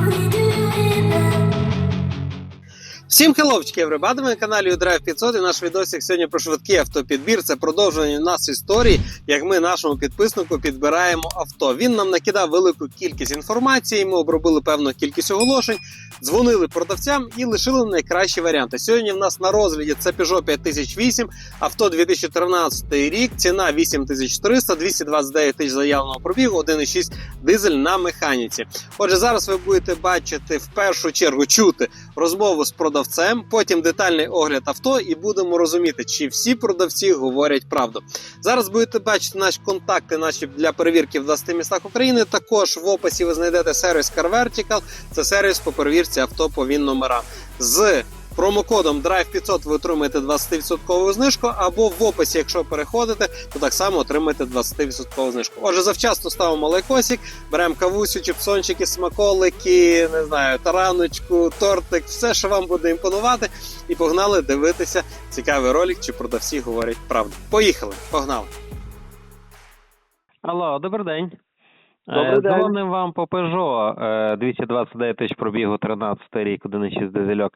never will be Всім хеловчики, everybody, на каналі Drive 500 і наш відосик сьогодні про швидкий автопідбір. Це продовження у нас історії, як ми нашому підписнику підбираємо авто. Він нам накидав велику кількість інформації. Ми обробили певну кількість оголошень, дзвонили продавцям і лишили найкращі варіанти. Сьогодні в нас на розгляді це Peugeot 5008, авто 2013 рік, ціна 8300, 229 тисяч заявленого пробігу, 1,6 дизель на механіці. Отже, зараз ви будете бачити в першу чергу чути розмову з продавцем, потім детальний огляд авто, і будемо розуміти, чи всі продавці говорять правду. Зараз будете бачити наші контакти наші для перевірки в 20 містах України. Також в описі ви знайдете сервіс Car Vertical. Це сервіс по перевірці авто по він номерам. З промокодом Drive 500 ви отримаєте 20% знижку, або в описі, якщо переходите, то так само отримаєте 20% знижку. Отже, завчасно ставимо лайкосик, беремо кавусю, чіпсончики, смаколики, не знаю, тараночку, тортик, все, що вам буде імпонувати, і погнали дивитися цікавий ролик, чи продавці говорять правду. Поїхали, погнали. Алло, добрий день. Добрий Е, день. Дзвоним вам по Peugeot, е, 229 тисяч пробігу, 13 рік, 1,6 дизельок.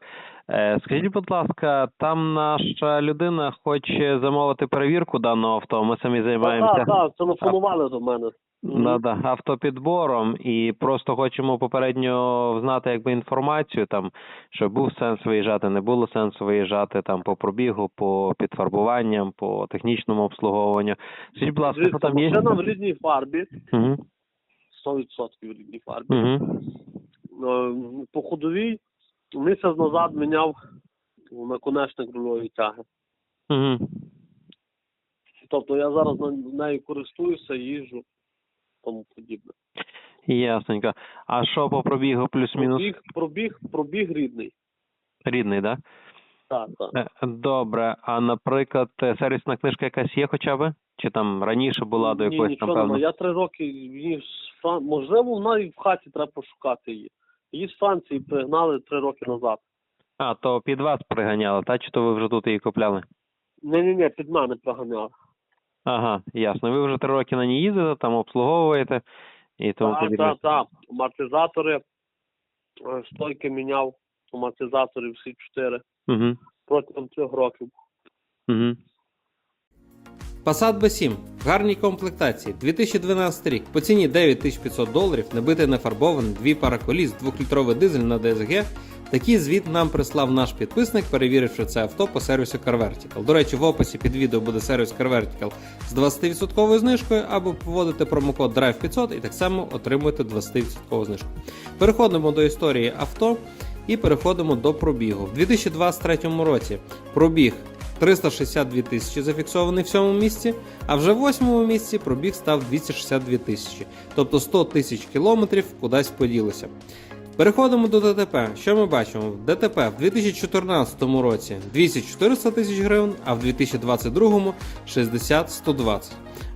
Е, Скажіть, будь ласка, там наша людина хоче замовити перевірку даного авто, ми самі займаємося Так, так, телефонували до мене. да, да, автопідбором і просто хочемо попередньо знати якби інформацію, там, що був сенс виїжджати, не було сенсу виїжджати там по пробігу, по підфарбуванням, по технічному обслуговуванню. Скажіть, будь ласка, що там є? машина в рідній фарбі, Угу. 100% в рідній фарбі. Угу. По ходовій місяць назад міняв наконечник рульової тяги. Угу. Тобто я зараз на нею користуюся, їжджу, тому подібне. Ясненько. А що по пробігу плюс-мінус Пробіг, пробіг, пробіг рідний. рідний, да? Так, так. Е, Добре. А наприклад, сервісна книжка якась є хоча б? Чи там раніше була до Ні, якоїсь там нічого немає. певно? Я три роки її з Фран... можливо, вона і в хаті треба пошукати її. Її з Франції пригнали три роки назад. А, то під вас приганяли, та чи то ви вже тут її купляли? Ні, ні, ні, під мене проганяли. Ага, ясно. Ви вже три роки на ній їздите, там обслуговуєте і тому Так, подібне. так, так. Амортизатори, е, стойки міняв, амортизатори всі чотири Угу. протягом трьох років. Угу. Passat B7 в гарній комплектації 2012 рік по ціні 9500 доларів, набитий нефарбований, дві пара коліс, 2-літровий дизель на DSG. Такий звіт нам прислав наш підписник, перевіривши це авто по сервісу Car Vertical. До речі, в описі під відео буде сервіс Car Vertical з 20% знижкою, або вводите промокод Drive 500 і так само отримуєте 20% знижку. Переходимо до історії авто і переходимо до пробігу. В 2023 році пробіг 362 тисячі зафіксований в сьомому місці, а вже в восьмому місці пробіг став 262 тисячі, тобто 100 тисяч кілометрів кудись поділося. Переходимо до ДТП. Що ми бачимо? В ДТП в 2014 році 200-400 тисяч гривень, а в 2022 60-120.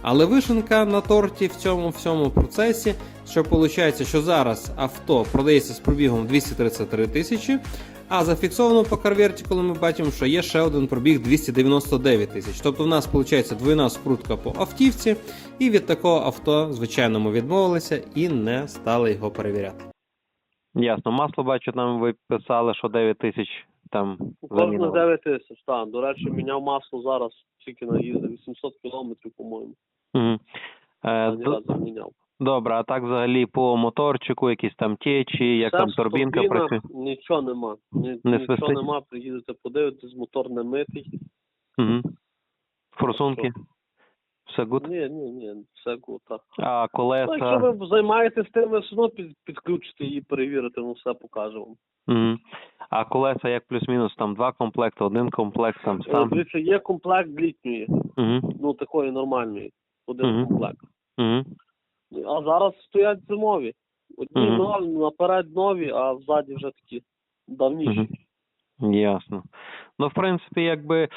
Але вишенка на торті в цьому всьому процесі, що виходить, що зараз авто продається з пробігом 233 тисячі, а зафіксовано по CarVertical ми бачимо, що є ще один пробіг 299 тисяч. Тобто в нас виходить двойна скрутка по автівці, і від такого авто, звичайно, ми відмовилися і не стали його перевіряти. Ясно. Масло бачу, там ви писали, що 9 тисяч там Кожне 9 тисяч, так. До речі, міняв масло зараз, тільки наїздив 800 кілометрів, по-моєму. Угу. Е. Добре, а так взагалі по моторчику, якісь там течі, як Все там в турбінка працює? Нічого нема. Ні, Не нічого свистить? нема, приїдете подивитись, мотор не митий. Угу. Форсунки. Все гуд. Ні, ні, ні, все гуд, так. А Ну, колеса. якщо ви займаєтесь тим, ви все одно під, підключите її, перевірите, ну все покажу вам. Угу. А колеса як плюс-мінус, там два комплекти, один комплект, там Е, сам. Дивіться, є комплект літньої, Угу. ну такої нормальної, один комплект. А зараз стоять зимові. Одні нові, наперед нові, а ззаді вже такі давніші. Ясно. Ну, в принципі, якби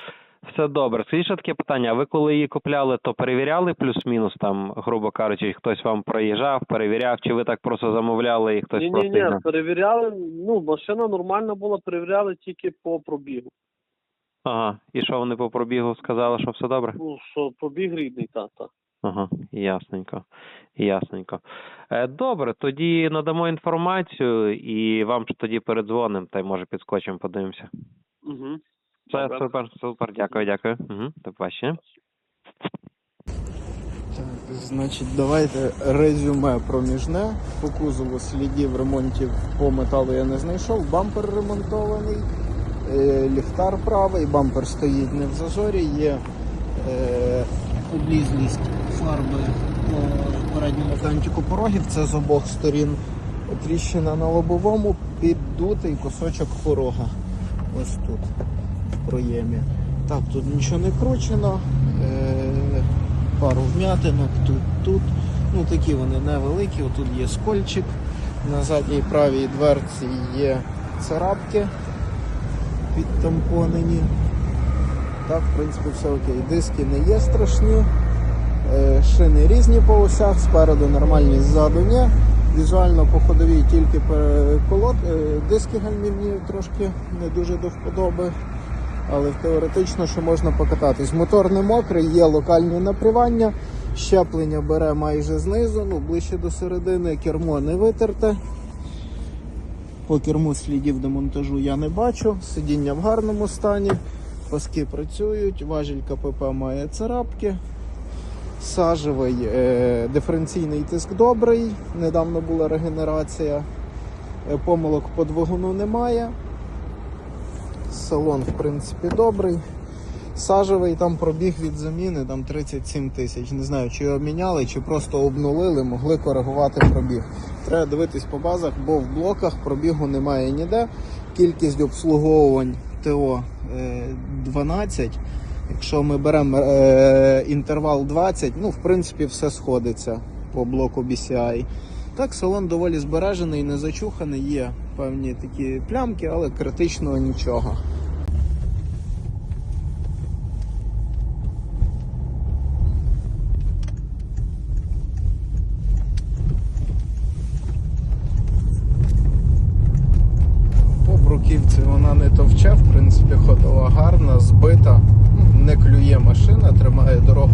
все добре. Ще таке питання, а ви коли її купляли, то перевіряли плюс-мінус, там, грубо кажучи, хтось вам проїжджав, перевіряв, чи ви так просто замовляли і хтось Ні, ні, просто ні, перевіряли, ну, машина нормальна була, перевіряли тільки по пробігу. Ага. І що вони по пробігу сказали, що все добре? Ну, що пробіг рідний, та, та. Ага, ясненько. Ясненько. Е, добре, тоді надамо інформацію і вам ж тоді передзвонимо, та й може підскочимо, подивимося. Угу. Все, Добре. супер, супер, дякую, дякую. Угу, до побачення. Так, значить, давайте резюме проміжне. По кузову слідів ремонтів по металу я не знайшов. Бампер ремонтований, е, ліхтар правий, бампер стоїть не в зазорі, є е, облізлість фарби по передньому кантику порогів. Це з обох сторін тріщина на лобовому, піддутий кусочок порога. Ось тут, в проємі. Так, тут нічого не кручено. Е, пару вм'ятинок тут, тут. Ну такі вони невеликі. Тут є скольчик. На задній правій дверці є царапки підтампонені. Так, в принципі, все окей. Диски не є страшні. Е, Шини різні по осях, спереду нормальні, ззаду ні. Візуально по ходовій тільки колод, е, диски гальмівні трошки не дуже до вподоби але теоретично, що можна покататись. Мотор не мокрий, є локальні напрівання, щеплення бере майже знизу, ну ближче до середини, кермо не витерте. По керму слідів демонтажу я не бачу, сидіння в гарному стані, паски працюють, важіль КПП має царапки. Сажевий е, диференційний тиск добрий, недавно була регенерація, Е, помилок по двигуну немає. Салон, в принципі, добрий. Сажевий там пробіг від заміни там 37 тисяч. Не знаю, чи його міняли, чи просто обнулили, могли коригувати пробіг. Треба дивитись по базах, бо в блоках пробігу немає ніде. Кількість обслуговувань ТО е, 12. Якщо ми беремо е, інтервал 20, ну, в принципі, все сходиться по блоку BCI. Так, салон доволі збережений, не зачуханий, є певні такі плямки, але критичного нічого. По бруківці вона не товче, в принципі, ходова гарна, збита, не клює машина, тримає дорогу